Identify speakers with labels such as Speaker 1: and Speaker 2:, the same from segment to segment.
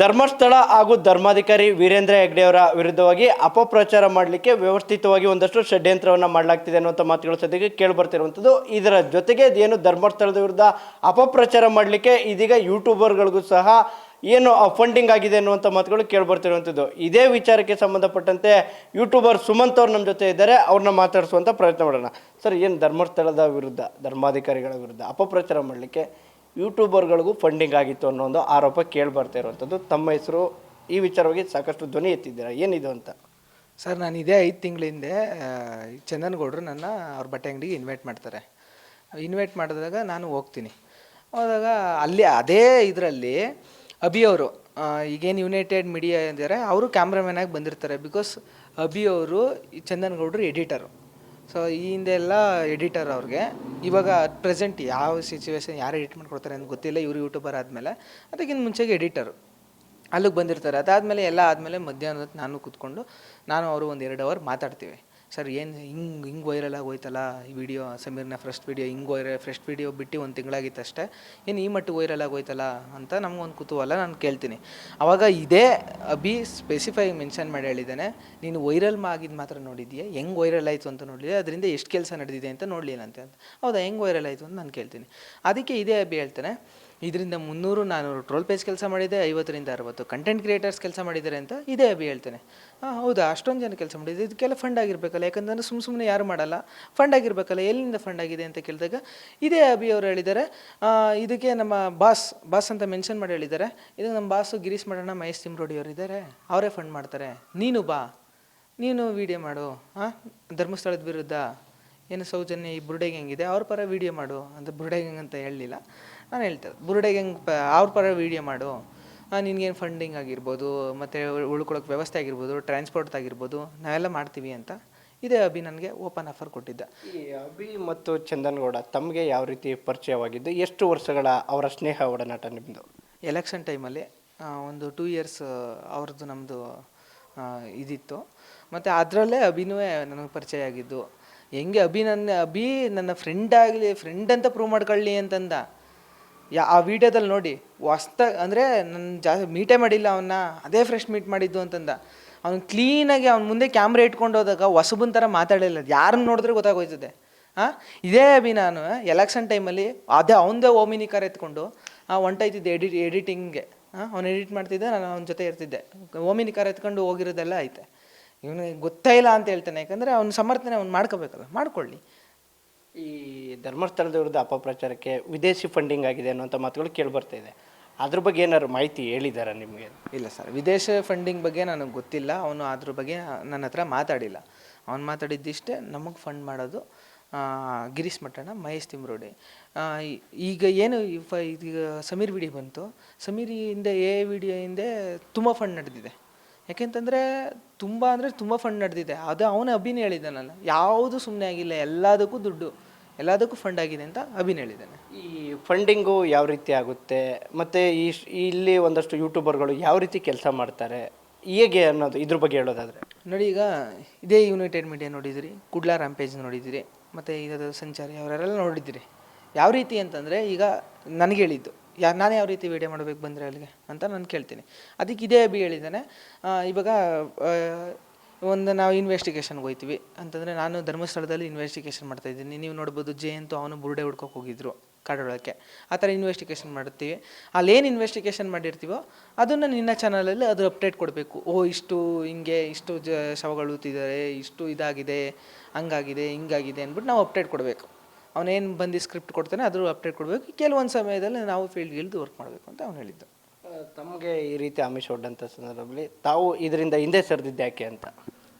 Speaker 1: ಧರ್ಮಸ್ಥಳ ಹಾಗೂ ಧರ್ಮಾಧಿಕಾರಿ ವೀರೇಂದ್ರ ಹೆಗ್ಡೆ ಅವರ ವಿರುದ್ಧವಾಗಿ ಅಪಪ್ರಚಾರ ಮಾಡಲಿಕ್ಕೆ ವ್ಯವಸ್ಥಿತವಾಗಿ ಒಂದಷ್ಟು ಷಡ್ಯಂತ್ರವನ್ನು ಮಾಡಲಾಗ್ತಿದೆ ಅನ್ನುವಂಥ ಮಾತುಗಳು ಸದ್ಯಕ್ಕೆ ಕೇಳಿ ಬರ್ತಿರುವಂಥದ್ದು. ಇದರ ಜೊತೆಗೆ ಏನು ಧರ್ಮಸ್ಥಳದ ವಿರುದ್ಧ ಅಪಪ್ರಚಾರ ಮಾಡಲಿಕ್ಕೆ ಇದೀಗ ಯೂಟ್ಯೂಬರ್ಗಳಿಗೂ ಸಹ ಏನು ಫಂಡಿಂಗ್ ಆಗಿದೆ ಅನ್ನುವಂಥ ಮಾತುಗಳು ಕೇಳಿ ಬರ್ತಿರುವಂಥದ್ದು. ಇದೇ ವಿಚಾರಕ್ಕೆ ಸಂಬಂಧಪಟ್ಟಂತೆ ಯೂಟ್ಯೂಬರ್ ಸುಮಂತ್ ಅವ್ರು ನಮ್ಮ ಜೊತೆ ಇದ್ದಾರೆ. ಅವ್ರನ್ನ ಮಾತಾಡಿಸುವಂಥ ಪ್ರಯತ್ನ ಮಾಡೋಣ. ಸರ್, ಏನು ಧರ್ಮಸ್ಥಳದ ವಿರುದ್ಧ, ಧರ್ಮಾಧಿಕಾರಿಗಳ ವಿರುದ್ಧ ಅಪಪ್ರಚಾರ ಮಾಡಲಿಕ್ಕೆ ಯೂಟ್ಯೂಬರ್ಗಳಿಗೂ ಫಂಡಿಂಗ್ ಆಗಿತ್ತು ಅನ್ನೋ ಒಂದು ಆರೋಪ ಕೇಳಿ ಇರುವಂಥದ್ದು. ತಮ್ಮ ಹೆಸರು, ಈ ವಿಚಾರವಾಗಿ ಸಾಕಷ್ಟು ಧ್ವನಿ ಎತ್ತಿದ್ದೀರಾ? ಏನಿದು ಅಂತ?
Speaker 2: ಸರ್, ನಾನು ಇದೇ ಐದು ತಿಂಗಳ ಹಿಂದೆ ಚಂದನ್ಗೌಡರು ನನ್ನ ಅವ್ರ ಬಟ್ಟೆ ಅಂಗಡಿಗೆ ಇನ್ವೈಟ್ ಮಾಡ್ತಾರೆ. ಇನ್ವೈಟ್ ಮಾಡಿದಾಗ ನಾನು ಹೋಗ್ತೀನಿ. ಹೋದಾಗ ಅಲ್ಲಿ ಅದೇ ಇದರಲ್ಲಿ ಅಭಿ ಅವರು ಈಗೇನು ಯುನೈಟೆಡ್ ಮೀಡಿಯಾ ಇದ್ದಾರೆ ಅವರು ಕ್ಯಾಮ್ರಾಮ್ಯಾನಾಗಿ ಬಂದಿರ್ತಾರೆ ಬಿಕಾಸ್ ಅಭಿ ಅವರು ಚಂದನಗೌಡರು ಎಡಿಟರು ಸೊ ಈ ಹಿಂದೆ ಎಲ್ಲ ಎಡಿಟರ್ ಅವ್ರಿಗೆ. ಇವಾಗ ಪ್ರೆಸೆಂಟ್ ಯಾವ ಸಿಚುವೇಶನ್ ಯಾರು ಎಡಿಟ್ ಮಾಡ್ಕೊಡ್ತಾರೆ ಅಂತ ಗೊತ್ತಿಲ್ಲ. ಇವರು ಯೂಟ್ಯೂಬರ್ ಆದಮೇಲೆ. ಅದಕ್ಕಿಂತ ಮುಂಚೆಗೆ ಎಡಿಟರು ಅಲ್ಲಿಗೆ ಬಂದಿರ್ತಾರೆ. ಅದಾದಮೇಲೆ ಎಲ್ಲ ಆದಮೇಲೆ ಮಧ್ಯಾಹ್ನದ ನಾನು ಕೂತ್ಕೊಂಡು, ನಾನು, ಅವರು ಒಂದು ಎರಡು ಅವರ್ ಮಾತಾಡ್ತೀವಿ. ಸರ್, ಏನು ಹಿಂಗೆ ಹಿಂಗೆ ವೈರಲ್ ಆಗೋಯ್ತಲ್ಲ ಈ ವಿಡಿಯೋ ಸಮೀರ್ನ ಫಸ್ಟ್ ವಿಡಿಯೋ ಹಿಂಗೆ ವೈರ ಫಸ್ಟ್ ವಿಡಿಯೋ ಬಿಟ್ಟು ಒಂದು ತಿಂಗಳಾಗಿತ್ತು ಅಷ್ಟೇ. ಏನು ಈ ಮಟ್ಟಿಗೆ ವೈರಲ್ ಆಗೋಯ್ತಲ್ಲ ಅಂತ ನಮಗೊಂದು ಕುತೂಹಲ ನಾನು ಕೇಳ್ತೀನಿ. ಆವಾಗ ಇದೇ ಅಭಿ ಸ್ಪೆಸಿಫೈ ಮೆನ್ಷನ್ ಮಾಡಿ ಹೇಳಿದ್ದಾನೆ. ನೀನು ವೈರಲ್ ಆಗಿದ್ದು ಮಾತ್ರ ನೋಡಿದ್ಯಾ? ಹೆಂಗೆ ವೈರಲ್ ಆಯಿತು ಅಂತ ನೋಡಿದೆ ಅದರಿಂದ ಎಷ್ಟು ಕೆಲಸ ನಡೆದಿದೆ ಅಂತ ನೋಡಲಿಲ್ಲ ಅಂತ ಹೌದಾ, ಹೆಂಗೆ ವೈರಲ್ ಆಯಿತು ಅಂತ ನಾನು ಕೇಳ್ತೀನಿ. ಅದಕ್ಕೆ ಇದೇ ಅಭಿ ಹೇಳ್ತಾನೆ. ಇದರಿಂದ ಮುನ್ನೂರು ನಾನ್ನೂರು ಟ್ರೋಲ್ ಪೇಜ್ ಕೆಲಸ ಮಾಡಿದೆ, ಐವತ್ತರಿಂದ ಅರವತ್ತು ಕಂಟೆಂಟ್ ಕ್ರಿಯೇಟರ್ಸ್ ಕೆಲಸ ಮಾಡಿದ್ದಾರೆ ಅಂತ ಇದೇ ಅಭಿ ಹೇಳ್ತೇನೆ. ಹಾಂ ಹೌದಾ? ಅಷ್ಟೊಂದು ಜನ ಕೆಲಸ ಮಾಡಿದೆ ಇದಕ್ಕೆಲ್ಲ ಫಂಡ್ ಆಗಿರಬೇಕಲ್ಲ, ಯಾಕಂದ್ರೆ ಸುಮ್ಮ ಸುಮ್ಮನೆ ಯಾರು ಮಾಡಲ್ಲ. ಫಂಡ್ ಆಗಿರಬೇಕಲ್ಲ, ಎಲ್ಲಿಂದ ಫಂಡ್ ಆಗಿದೆ ಅಂತ ಕೇಳಿದಾಗ ಇದೇ ಅಭಿ ಅವರು ಹೇಳಿದ್ದಾರೆ. ಇದಕ್ಕೆ ನಮ್ಮ ಬಾಸ್ ಬಾಸ್ ಅಂತ ಮೆನ್ಷನ್ ಮಾಡಿ ಹೇಳಿದ್ದಾರೆ. ಇದು ನಮ್ಮ ಬಾಸು ಗಿರೀಶ್ ಮಾಡೋಣ, ಮಹೇಶ್ ತಿಮ್ರೋಡಿ ಅವರು ಇದ್ದಾರೆ ಅವರೇ ಫಂಡ್ ಮಾಡ್ತಾರೆ. ನೀನು ಬಾ. ನೀನು ವಿಡಿಯೋ ಮಾಡು. ಹಾಂ ಧರ್ಮಸ್ಥಳದ ವಿರುದ್ಧ. ಏನು ಸೌಜನ್ಯ ಈ ಬುರುಡೆಗೆ ಹೆಂಗಿದೆ? ಅವ್ರ ಪರ ವೀಡಿಯೋ ಮಾಡು. ಅಂತ ಬುರ್ಡೆಗೆ ಹೆಂಗಂತ ಅಂತ ಹೇಳಲಿಲ್ಲ. ನಾನು ಹೇಳ್ತೇನೆ ಬುರುಡೆಗೆ ಹೆಂಗೆ ಪ ಅವ್ರ ಪರ ವೀಡಿಯೋ ಮಾಡು. ನಿನಗೇನು ಫಂಡಿಂಗ್ ಆಗಿರ್ಬೋದು ಮತ್ತು ಉಳ್ಕೊಳ್ಳೋಕೆ ವ್ಯವಸ್ಥೆ ಆಗಿರ್ಬೋದು ಟ್ರಾನ್ಸ್ಪೋರ್ಟ್ ಆಗಿರ್ಬೋದು ನಾವೆಲ್ಲ ಮಾಡ್ತೀವಿ ಅಂತ ಇದೇ ಅಭಿ ನನಗೆ ಓಪನ್ ಆಫರ್ ಕೊಟ್ಟಿದ್ದ.
Speaker 1: ಈ ಅಭಿ ಮತ್ತು ಚಂದನ್ಗೌಡ ತಮಗೆ ಯಾವ ರೀತಿ ಪರಿಚಯವಾಗಿದ್ದು ಎಷ್ಟು ವರ್ಷಗಳ ಅವರ ಸ್ನೇಹ ಒಡನಾಟ ನಿಮ್ಮದು
Speaker 2: ಎಲೆಕ್ಷನ್ ಟೈಮಲ್ಲಿ ಒಂದು ಟೂ ಇಯರ್ಸ್ ಅವ್ರದ್ದು ನಮ್ಮದು ಇದಿತ್ತು. ಮತ್ತು ಅದರಲ್ಲೇ ಅಭಿನೂ ನನಗೆ ಪರಿಚಯ ಆಗಿದ್ದು. ಹೆಂಗೆ ಅಭಿ ನನ್ನ ಅಭಿ ನನ್ನ ಫ್ರೆಂಡ್ ಆಗಲಿ ಫ್ರೆಂಡ್ ಅಂತ ಪ್ರೂವ್ ಮಾಡ್ಕೊಳ್ಳಿ ಅಂತಂದ. ಯಾ, ಆ ವಿಡಿಯೋದಲ್ಲಿ ನೋಡಿ ವಸ್ತ ಅಂದರೆ ನನ್ನ ಜಾಸ್ತಿ ಮೀಟೇ ಮಾಡಿಲ್ಲ ಅವನ್ನ ಅದೇ ಫ್ರೆಶ್ ಮೀಟ್ ಮಾಡಿದ್ದು ಅಂತಂದ. ಅವ್ನು ಕ್ಲೀನಾಗಿ ಅವ್ನ ಮುಂದೆ ಕ್ಯಾಮ್ರಾ ಇಟ್ಕೊಂಡು ಹೋದಾಗ ಹೊಸಬನ್ ಥರ ಮಾತಾಡಲಿಲ್ಲ. ಯಾರನ್ನ ನೋಡಿದ್ರೆ ಗೊತ್ತಾಗೋಯ್ತದೆ. ಹಾಂ ಇದೇ ಅಭಿ ನಾನು ಎಲೆಕ್ಷನ್ ಟೈಮಲ್ಲಿ ಅದೇ ಅವನದೇ ಓಮಿನಿ ಕಾರ್ ಎತ್ಕೊಂಡು ಹೊಂಟೈತಿದ್ದೆ ಎಡಿಟ್ ಎಡಿಟಿಂಗ್ಗೆ ಹಾಂ ಅವ್ನು ಎಡಿಟ್ ಮಾಡ್ತಿದ್ದೆ, ನಾನು ಅವನ ಜೊತೆ ಇರ್ತಿದ್ದೆ. ಓಮಿನಿ ಕಾರ್ ಎತ್ಕೊಂಡು ಹೋಗಿರೋದೆಲ್ಲ ಐತೆ ಇವನಿಗೆ ಗೊತ್ತೇ ಇಲ್ಲ ಅಂತ ಹೇಳ್ತಾನೆ. ಯಾಕಂದರೆ ಅವ್ನ ಸಮರ್ಥನೆ ಅವ್ನು ಮಾಡ್ಕೋಬೇಕಲ್ಲ, ಮಾಡ್ಕೊಳ್ಳಿ.
Speaker 1: ಈ ಧರ್ಮಸ್ಥಳದ ವಿರುದ್ಧ ಅಪಪ್ರಚಾರಕ್ಕೆ ವಿದೇಶಿ ಫಂಡಿಂಗ್ ಆಗಿದೆ ಅನ್ನುವಂಥ ಮಾತುಗಳು ಕೇಳಿ ಬರ್ತಾ ಇದೆ. ಅದ್ರ ಬಗ್ಗೆ ಏನಾದ್ರು ಮಾಹಿತಿ ಹೇಳಿದಾರ ನಿಮಗೆ?
Speaker 2: ಇಲ್ಲ ಸರ್, ವಿದೇಶ ಫಂಡಿಂಗ್ ಬಗ್ಗೆ ನನಗೆ ಗೊತ್ತಿಲ್ಲ. ಅವನು ಅದ್ರ ಬಗ್ಗೆ ನನ್ನ ಹತ್ರ ಮಾತಾಡಿಲ್ಲ. ಅವ್ನು ಮಾತಾಡಿದ್ದಿಷ್ಟೇ ನಮಗೆ ಫಂಡ್ ಮಾಡೋದು ಗಿರೀಶ್ ಮಠಣ ಮಹೇಶ್ ತಿಮ್ರೋಡಿ. ಈಗ ಏನು ಈಗ ಸಮೀರ್ ವಿಡಿಯೋ ಬಂತು. ಸಮೀರ್ ಹಿಂದೆ ಎ ವಿಡಿಯೋ ಹಿಂದೆ ತುಂಬ ಫಂಡ್ ನಡೆದಿದೆ. ಯಾಕೆಂತಂದರೆ ತುಂಬ ಅಂದರೆ ತುಂಬ ಫಂಡ್ ನಡೆದಿದೆ. ಅದು ಅವನೇ ಅಭಿನಯ ಹೇಳಿದ್ದಾನಲ್ಲ. ಯಾವುದು ಸುಮ್ಮನೆ ಆಗಿಲ್ಲ, ಎಲ್ಲದಕ್ಕೂ ದುಡ್ಡು. ಎಲ್ಲದಕ್ಕೂ ಫಂಡ್ ಆಗಿದೆ ಅಂತ ಅಭಿನ ಹೇಳಿದ್ದಾನೆ.
Speaker 1: ಈ ಫಂಡಿಂಗು ಯಾವ ರೀತಿ ಆಗುತ್ತೆ? ಮತ್ತು ಈ ಇಲ್ಲಿ ಒಂದಷ್ಟು ಯೂಟ್ಯೂಬರ್ಗಳು ಯಾವ ರೀತಿ ಕೆಲಸ ಮಾಡ್ತಾರೆ? ಹೇಗೆ ಅನ್ನೋದು ಇದ್ರ ಬಗ್ಗೆ ಹೇಳೋದಾದರೆ.
Speaker 2: ನೋಡಿ ಈಗ ಇದೇ ಯುನೈಟೆಡ್ ಮೀಡಿಯಾ ನೋಡಿದಿರಿ ಕುಡ್ಲಾ ರಾಂಪೇಜ್ ನೋಡಿದಿರಿ ಮತ್ತು ಇದರ ಸಂಚಾರಿ ಅವರೆಲ್ಲ ನೋಡಿದಿರಿ. ಯಾವ ರೀತಿ ಅಂತಂದರೆ ಈಗ ನನಗೆ ಹೇಳಿದ್ದು ಯಾ ನಾನು ಯಾವ ರೀತಿ ವೀಡಿಯೋ ಮಾಡಬೇಕು ಬಂದರೆ ಅಲ್ಲಿಗೆ ಅಂತ ನಾನು ಕೇಳ್ತೀನಿ. ಅದಕ್ಕೆ ಇದೇ ಅಭಿ ಹೇಳಿದ್ದಾನೆ. ಇವಾಗ ಒಂದು ನಾವು ಇನ್ವೆಸ್ಟಿಗೇಷನ್ಗೆ ಹೋಗ್ತೀವಿ ಅಂತಂದರೆ ನಾನು ಧರ್ಮಸ್ಥಳದಲ್ಲಿ ಇನ್ವೆಸ್ಟಿಗೇಷನ್ ಮಾಡ್ತಾ ಇದ್ದೀನಿ. ನೀವು ನೋಡ್ಬೋದು ಜಯಂತು ಅವನು ಬುರುಡೆ ಹುಡ್ಕೋಕೆ ಹೋಗಿದ್ರು ಕಾಡೊಳಕ್ಕೆ. ಆ ಥರ ಇನ್ವೆಸ್ಟಿಗೇಷನ್ ಮಾಡ್ತೀವಿ. ಅಲ್ಲೇನು ಇನ್ವೆಸ್ಟಿಗೇಷನ್ ಮಾಡಿರ್ತೀವೋ ಅದನ್ನು ನಿನ್ನ ಚಾನಲಲ್ಲಿ ಅದು ಅಪ್ಡೇಟ್ ಕೊಡಬೇಕು. ಓ, ಇಷ್ಟು ಹಿಂಗೆ, ಇಷ್ಟು ಜ, ಶವಗಳು ಇಷ್ಟು ಇದಾಗಿದೆ, ಹಂಗಾಗಿದೆ, ಹಿಂಗಾಗಿದೆ ಅಂದ್ಬಿಟ್ಟು ನಾವು ಅಪ್ಡೇಟ್ ಕೊಡಬೇಕು. ಅವನೇನು ಬಂದು ಸ್ಕ್ರಿಪ್ಟ್ ಕೊಡ್ತಾನೆ ಅದ್ರ ಅಪ್ಡೇಟ್ ಕೊಡಬೇಕು. ಕೆಲವೊಂದು ಸಮಯದಲ್ಲಿ ನಾವು ಫೀಲ್ಡ್ಗೆ ಇಳಿದು ವರ್ಕ್ ಮಾಡಬೇಕು ಅಂತ ಅವ್ನು ಹೇಳಿದ್ದು.
Speaker 1: ತಮಗೆ ಈ ರೀತಿ ಆಮಿಷ ಒಡ್ಡಂಥ ಸಂದರ್ಭದಲ್ಲಿ ತಾವು ಇದರಿಂದ ಹಿಂದೆ ಸರಿದಿದ್ದು ಯಾಕೆ ಅಂತ?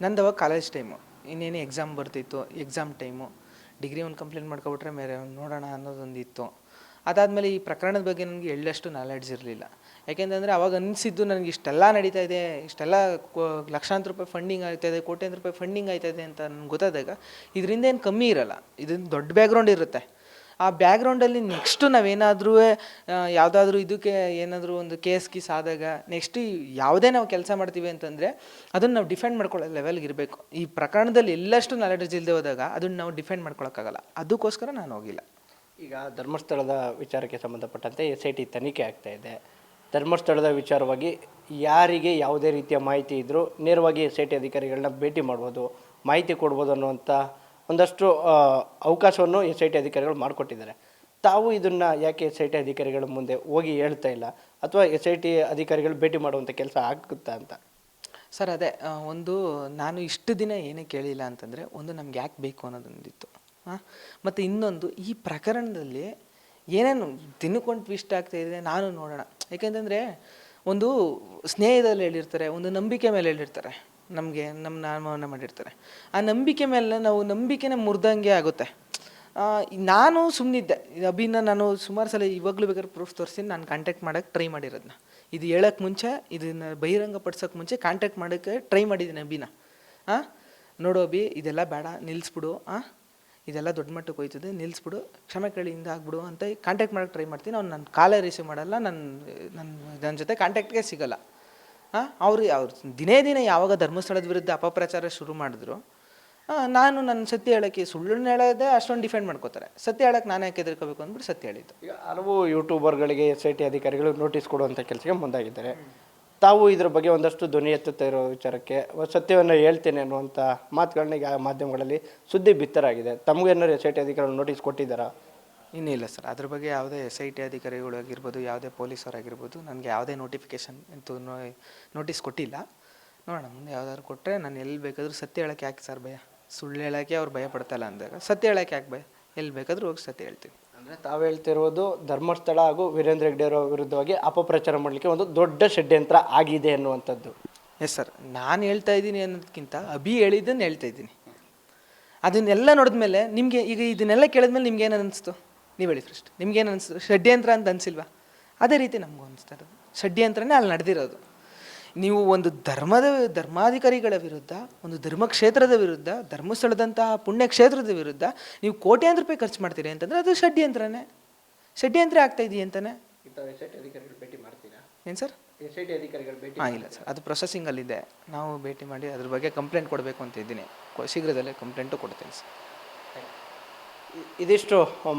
Speaker 2: ನಂದು ಅವಾಗ ಕಾಲೇಜ್ ಟೈಮು ಇನ್ನೇನು ಎಕ್ಸಾಮ್ ಬರ್ತಿತ್ತು ಎಕ್ಸಾಮ್ ಟೈಮು ಡಿಗ್ರಿ ಒಂದು ಕಂಪ್ಲೀಟ್ ಮಾಡ್ಕೊಬಿಟ್ರೆ ಮೇರೆ ನೋಡೋಣ ಅನ್ನೋದೊಂದು ಇತ್ತು ಅದಾದಮೇಲೆ ಈ ಪ್ರಕರಣದ ಬಗ್ಗೆ ನನಗೆ ಎಳ್ಳಷ್ಟು ನಾಲೆಡ್ಜ್ ಇರಲಿಲ್ಲ. ಯಾಕೆಂತಂದರೆ ಅವಾಗ ಅನಿಸಿದ್ದು ನನಗೆ ಇಷ್ಟೆಲ್ಲ ನಡೀತಾ ಇದೆ, ಇಷ್ಟೆಲ್ಲ ಲಕ್ಷಾಂತರ ರೂಪಾಯಿ ಫಂಡಿಂಗ್ ಇದೆ, ಕೋಟ್ಯಾಂತರ ರೂಪಾಯಿ ಫಂಡಿಂಗ್ ಆಯ್ತಾ ಇದೆ ಅಂತ ನನಗೆ ಗೊತ್ತಾದಾಗ, ಇದರಿಂದ ಏನು ಕಮ್ಮಿ ಇರಲ್ಲ. ಇದೊಂದು ದೊಡ್ಡ ಬ್ಯಾಕ್ಗ್ರೌಂಡ್ ಇರುತ್ತೆ. ಆ ಬ್ಯಾಗ್ರೌಂಡಲ್ಲಿ ನೆಕ್ಸ್ಟು ನಾವೇನಾದರೂ ಯಾವುದಾದ್ರೂ ಇದಕ್ಕೆ ಏನಾದರೂ ಒಂದು ಕೇಸ್ ಕೀಸ್ ಆದಾಗ ನೆಕ್ಸ್ಟ್ ಯಾವುದೇ ನಾವು ಕೆಲಸ ಮಾಡ್ತೀವಿ ಅಂತಂದರೆ ಅದನ್ನು ನಾವು ಡಿಫೆಂಡ್ ಮಾಡ್ಕೊಳ್ಳೋ ಲೆವೆಲ್ಗೆ ಇರಬೇಕು. ಈ ಪ್ರಕರಣದಲ್ಲಿ ಎಲ್ಲಷ್ಟು ನಾಲೆಡ್ಜ್ ಇಲ್ಲದೆ ಹೋದಾಗ ಅದನ್ನು ನಾವು ಡಿಫೆಂಡ್ ಮಾಡ್ಕೊಳಕ್ಕಾಗಲ್ಲ. ಅದಕ್ಕೋಸ್ಕರ ನಾನು ಹೋಗಿಲ್ಲ.
Speaker 1: ಈಗ ಧರ್ಮಸ್ಥಳದ ವಿಚಾರಕ್ಕೆ ಸಂಬಂಧಪಟ್ಟಂತೆ ಎಸ್ ಐ ಟಿ ತನಿಖೆ ಆಗ್ತಾ ಇದೆ. ಧರ್ಮಸ್ಥಳದ ವಿಚಾರವಾಗಿ ಯಾರಿಗೆ ಯಾವುದೇ ರೀತಿಯ ಮಾಹಿತಿ ಇದ್ದರೂ ನೇರವಾಗಿ ಎಸ್ ಐ ಟಿ ಅಧಿಕಾರಿಗಳನ್ನ ಭೇಟಿ ಮಾಡ್ಬೋದು, ಮಾಹಿತಿ ಕೊಡ್ಬೋದು ಅನ್ನುವಂಥ ಒಂದಷ್ಟು ಅವಕಾಶವನ್ನು ಎಸ್ ಐ ಟಿ ಅಧಿಕಾರಿಗಳು ಮಾಡಿಕೊಟ್ಟಿದ್ದಾರೆ. ತಾವು ಇದನ್ನು ಯಾಕೆ ಎಸ್ ಐ ಟಿ ಅಧಿಕಾರಿಗಳ ಮುಂದೆ ಹೋಗಿ ಹೇಳ್ತಾ ಇಲ್ಲ? ಅಥವಾ ಎಸ್ ಐ ಟಿ ಅಧಿಕಾರಿಗಳು ಭೇಟಿ ಮಾಡುವಂಥ ಕೆಲಸ ಆಗುತ್ತಾ ಅಂತ?
Speaker 2: ಸರ್, ಅದೇ ಒಂದು ನಾನು ಇಷ್ಟು ದಿನ ಏನೇ ಕೇಳಿಲ್ಲ ಅಂತಂದರೆ ಒಂದು ನಮ್ಗೆ ಯಾಕೆ ಬೇಕು ಅನ್ನೋದೊಂದಿತ್ತು. ಹಾಂ ಮತ್ತು ಇನ್ನೊಂದು ಈ ಪ್ರಕರಣದಲ್ಲಿ ಏನೇನು ದಿನಕ್ಕೊಂದು ಟ್ವಿಸ್ಟ್ ಆಗ್ತಾ ಇದೆ ನಾನು ನೋಡೋಣ. ಯಾಕೆಂತಂದರೆ ಒಂದು ಸ್ನೇಹದಲ್ಲಿ ಹೇಳಿರ್ತಾರೆ, ಒಂದು ನಂಬಿಕೆ ಮೇಲೆ ಹೇಳಿರ್ತಾರೆ. ನಮಗೆ ನಮ್ಮ ನಾಮವನ್ನು ಮಾಡಿರ್ತಾರೆ. ಆ ನಂಬಿಕೆ ಮೇಲೆ ನಾವು ನಂಬಿಕೆನೇ ಮುರಿದಂಗೆ ಆಗುತ್ತೆ. ನಾನು ಸುಮ್ಮನಿದ್ದೆ ಅಭಿನ ನಾನು ಸುಮಾರು ಸಲ ಇವಾಗಲೂ ಬೇಕಾದ್ರೆ ಪ್ರೂಫ್ ತೋರಿಸ್ತೀನಿ. ನಾನು ಕಾಂಟ್ಯಾಕ್ಟ್ ಮಾಡೋಕ್ಕೆ ಟ್ರೈ ಮಾಡಿರೋದನ್ನ ಇದು ಹೇಳೋಕ್ಕೆ ಮುಂಚೆ, ಇದನ್ನು ಬಹಿರಂಗ ಪಡ್ಸೋಕ್ಕೆ ಮುಂಚೆ ಕಾಂಟ್ಯಾಕ್ಟ್ ಮಾಡೋಕ್ಕೆ ಟ್ರೈ ಮಾಡಿದ್ದೀನಿ ಅಭಿನ. ಹಾಂ ನೋಡು ಅಭಿ, ಇದೆಲ್ಲ ಬೇಡ ನಿಲ್ಲಿಸ್ಬಿಡು ಹಾಂ ಇದೆಲ್ಲ ದೊಡ್ಡ ಮಟ್ಟಕ್ಕೆ ಹೋಯ್ತದೆ ನಿಲ್ಲಿಸ್ಬಿಡು ಕ್ಷಮೆ ಕಳಿಯಿಂದ ಆಗ್ಬಿಡು ಅಂತ ಕಾಂಟ್ಯಾಕ್ಟ್ ಮಾಡೋಕ್ಕೆ ಟ್ರೈ ಮಾಡ್ತೀನಿ. ಅವ್ನು ನನ್ನ ಕಾಲೇ ರಿಸೀವ್ ಮಾಡಲ್ಲ ನನ್ನ ನನ್ನ ನನ್ನ ಜೊತೆ ಕಾಂಟ್ಯಾಕ್ಟ್ಗೆ ಸಿಗಲ್ಲ. ಹಾಂ? ಅವ್ರು ದಿನೇ ದಿನ ಯಾವಾಗ ಧರ್ಮಸ್ಥಳದ ವಿರುದ್ಧ ಅಪಪ್ರಚಾರ ಶುರು ಮಾಡಿದ್ರು ನಾನು ನನ್ನ ಸತ್ಯ ಹೇಳಕ್ಕೆ ಸುಳ್ಳನ್ನು ಹೇಳೋದೇ ಅಷ್ಟೊಂದು ಡಿಫೆಂಡ್ ಮಾಡ್ಕೋತಾರೆ. ಸತ್ಯ ಹೇಳಕ್ಕೆ ನಾನು ಯಾಕೆ ಎದುರ್ಕೋಬೇಕು ಅಂದ್ಬಿಟ್ಟು ಸತ್ಯ ಹೇಳಿದ್ದು.
Speaker 1: ಹಲವು ಯೂಟ್ಯೂಬರ್ಗಳಿಗೆ, ಎಸ್ ಐ ಟಿ ಅಧಿಕಾರಿಗಳು ನೋಟಿಸ್ ಕೊಡುವಂಥ ಕೆಲಸಕ್ಕೆ ಮುಂದಾಗಿದ್ದಾರೆ. ತಾವು ಇದ್ರ ಬಗ್ಗೆ ಒಂದಷ್ಟು ಧ್ವನಿ ಎತ್ತುತ್ತಾ ಇರೋ ವಿಚಾರಕ್ಕೆ ಸತ್ಯವನ್ನು ಹೇಳ್ತೇನೆ ಅನ್ನುವಂಥ ಮಾತುಗಳನ್ನ ಮಾಧ್ಯಮಗಳಲ್ಲಿ ಸುದ್ದಿ ಬಿತ್ತರಾಗಿದೆ. ತಮಗೇನಾದ್ರು ಎಸ್ ಐ ಟಿ ಅಧಿಕಾರಿಗಳು ನೋಟಿಸ್ ಕೊಟ್ಟಿದ್ದಾರಾ?
Speaker 2: ಇನ್ನಿಲ್ಲ ಸರ್. ಅದ್ರ ಬಗ್ಗೆ ಯಾವುದೇ ಎಸ್ ಐ ಟಿ ಅಧಿಕಾರಿಗಳು ಆಗಿರ್ಬೋದು ಯಾವುದೇ ಪೊಲೀಸರಾಗಿರ್ಬೋದು ನನಗೆ ಯಾವುದೇ ನೋಟಿಫಿಕೇಶನ್ ಅಂತೂ ನೋಟಿಸ್ ಕೊಟ್ಟಿಲ್ಲ. ನೋಡೋಣ ಮುಂದೆ ಯಾವ್ದಾದ್ರು ಕೊಟ್ಟರೆ ನಾನು ಎಲ್ಲಿ ಬೇಕಾದರೂ ಸತ್ಯ ಹೇಳೋಕ್ಕೆ ಯಾಕೆ ಸರ್ ಭಯ? ಸುಳ್ಳು ಹೇಳೋಕ್ಕೆ ಅವ್ರು ಭಯ ಪಡ್ತಲ್ಲ ಅಂದಾಗ ಸತ್ಯ ಹೇಳೋಕ್ಕೆ ಯಾಕೆ ಭಯ? ಎಲ್ಲಿ ಬೇಕಾದರೂ ಹೋಗಿ ಸತ್ಯ ಹೇಳ್ತೀನಿ.
Speaker 1: ಅಂದರೆ ತಾವು ಹೇಳ್ತಿರೋದು ಧರ್ಮಸ್ಥಳ ಹಾಗೂ ವೀರೇಂದ್ರ ಹೆಗ್ಡೆ ಅವರ ವಿರುದ್ಧವಾಗಿ ಅಪಪ್ರಚಾರ ಮಾಡಲಿಕ್ಕೆ ಒಂದು ದೊಡ್ಡ ಷಡ್ಯಂತ್ರ ಆಗಿದೆ ಅನ್ನುವಂಥದ್ದು.
Speaker 2: ಎಸ್ ಸರ್ ನಾನು ಹೇಳ್ತಾ ಇದ್ದೀನಿ ಅನ್ನೋದಕ್ಕಿಂತ ಅಭಿ ಹೇಳಿದ್ದನ್ನು ಹೇಳ್ತಾ ಇದ್ದೀನಿ. ಅದನ್ನೆಲ್ಲ ನೋಡಿದ್ಮೇಲೆ ನಿಮಗೆ ಈಗ ಇದನ್ನೆಲ್ಲ ಕೇಳಿದ್ಮೇಲೆ ನಿಮ್ಗೆ ಏನು ಅನಿಸ್ತು? ನೀವು ಹೇಳಿ ಫಸ್ಟ್ ನಿಮ್ಗೇನು ಅನಿಸ್ತು ಷಡ್ಯಂತ್ರ ಅಂತ ಅನಿಸಿಲ್ವಾ? ಅದೇ ರೀತಿ ನಮಗೂ ಅನಿಸ್ತಾ ಇರೋದು. ಷಡ್ಯಂತ್ರನೇ ಅಲ್ಲಿ ನಡೆದಿರೋದು. ನೀವು ಒಂದು ಧರ್ಮದ ಧರ್ಮಾಧಿಕಾರಿಗಳ ವಿರುದ್ಧ ಒಂದು ಧರ್ಮಕ್ಷೇತ್ರದ ವಿರುದ್ಧ ಧರ್ಮಸ್ಥಳದಂತಹ ಪುಣ್ಯಕ್ಷೇತ್ರದ ವಿರುದ್ಧ ನೀವು ಕೋಟ್ಯಾಂತರ ರೂಪಾಯಿ ಖರ್ಚು ಮಾಡ್ತೀರಿ ಅಂತಂದರೆ ಅದು ಷಡ್ಯಂತ್ರನೇ. ಷಡ್ಯಂತ್ರ ಆಗ್ತಾ ಇದೆಯಾ ಅಂತಾನೆ? ಏನು ಸರ್? ಹಾಂ ಇಲ್ಲ ಸರ್. ಅದು ಪ್ರೊಸೆಸಿಂಗಲ್ಲಿದೆ. ನಾವು ಭೇಟಿ ಮಾಡಿ ಅದ್ರ ಬಗ್ಗೆ ಕಂಪ್ಲೇಂಟ್ ಕೊಡಬೇಕು ಅಂತ ಇದ್ದೀನಿ. ಶೀಘ್ರದಲ್ಲೇ ಕಂಪ್ಲೇಂಟು ಕೊಡ್ತೀನಿ ಸರ್.
Speaker 1: ಇದಿಷ್ಟು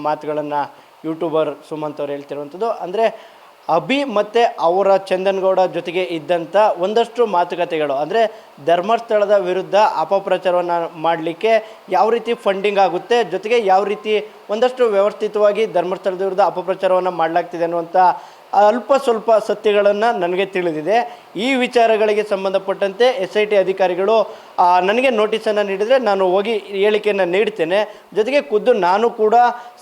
Speaker 1: ಮಾತುಗಳನ್ನು ಯೂಟ್ಯೂಬರ್ ಸುಮಂತ್ ಅವ್ರು ಹೇಳ್ತಿರುವಂಥದ್ದು. ಅಂದರೆ ಅಭಿ ಮತ್ತು ಅವರ ಚಂದನ್ಗೌಡ ಜೊತೆಗೆ ಇದ್ದಂಥ ಒಂದಷ್ಟು ಮಾತುಕತೆಗಳು. ಅಂದರೆ ಧರ್ಮಸ್ಥಳದ ವಿರುದ್ಧ ಅಪಪ್ರಚಾರವನ್ನು ಮಾಡಲಿಕ್ಕೆ ಯಾವ ರೀತಿ ಫಂಡಿಂಗ್ ಆಗುತ್ತೆ, ಜೊತೆಗೆ ಯಾವ ರೀತಿ ಒಂದಷ್ಟು ವ್ಯವಸ್ಥಿತವಾಗಿ ಧರ್ಮಸ್ಥಳದ ವಿರುದ್ಧ ಅಪಪ್ರಚಾರವನ್ನು ಮಾಡಲಾಗ್ತಿದೆ ಅನ್ನುವಂಥ ಅಲ್ಪ ಸ್ವಲ್ಪ ಸತ್ಯಗಳನ್ನು ನನಗೆ ತಿಳಿದಿದೆ. ಈ ವಿಚಾರಗಳಿಗೆ ಸಂಬಂಧಪಟ್ಟಂತೆ ಎಸ್ ಐ ಟಿ ಅಧಿಕಾರಿಗಳು ನನಗೆ ನೋಟಿಸನ್ನು ನೀಡಿದರೆ ನಾನು ಹೋಗಿ ಹೇಳಿಕೆಯನ್ನು ನೀಡ್ತೇನೆ. ಜೊತೆಗೆ ಖುದ್ದು ನಾನು ಕೂಡ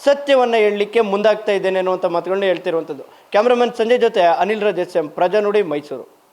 Speaker 1: ಸತ್ಯವನ್ನು ಹೇಳಲಿಕ್ಕೆ ಮುಂದಾಗ್ತಾ ಇದ್ದೇನೆ ಅನ್ನುವಂಥ ಮಾತುಗಳನ್ನ ಹೇಳ್ತಿರುವಂಥದ್ದು ಕ್ಯಾಮ್ರಾಮನ್ ಸಂಜಯ್ ಜೊತೆ ಅನಿಲ್ ರಾಜ್ ಎಸ್ ಎಂ. ಪ್ರಜಾನುಡಿ ಮೈಸೂರು.